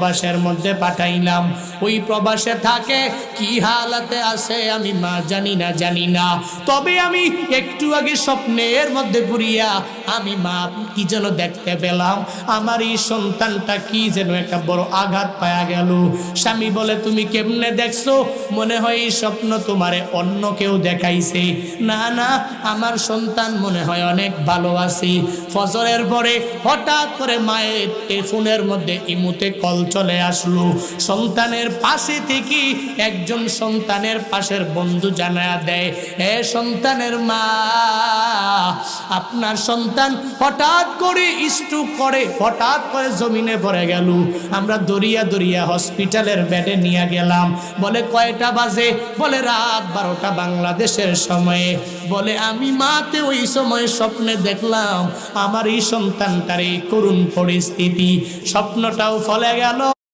প্রবাসের মধ্যে পাঠাইলাম। ওই প্রবাসে থাকে, কি হালাতে আছে আমি মা জানি না জানি না। তবে আমি একটু আগে স্বপ্নের মধ্যে পুরিয়া আমি মা কি যেন দেখতে পেলাম। আমার এই সন্তানটা কি যেন একটা বড় আঘাত পায়া গেল। স্বামী বলে, তুমি কেমনে দেখছ? মনে হয় এই স্বপ্ন তোমারে অন্য কেউ দেখাইছে। না না, আমার সন্তান মনে হয় অনেক ভালো আছি। ফজরের পরে হঠাৎ করে মায়ের টেলিফোনের মধ্যে ইমুতে কল চলে আসলো। সন্তানের পাশে থেকে একজন সন্তানের পাশের বন্ধু জানা দেয় এ সন্তানের মা আপনার সন্তান হঠাৎ করে স্ট্রোক করে, হঠাৎ করে জমিনে পড়ে গেল। আমরা দরিয়া দরিয়া হসপিটালের বেডে নিয়ে গেলাম। বলে, কয়টা বাজে? বলে, রাত বারোটা বাংলাদেশের সময়ে। বলে, আমি মাতে ওই সময় স্বপ্নে দেখলাম। আমার এই সন্তানটার এই করুণ পরিস্থিতি। স্বপ্নটাও ফলে গেল।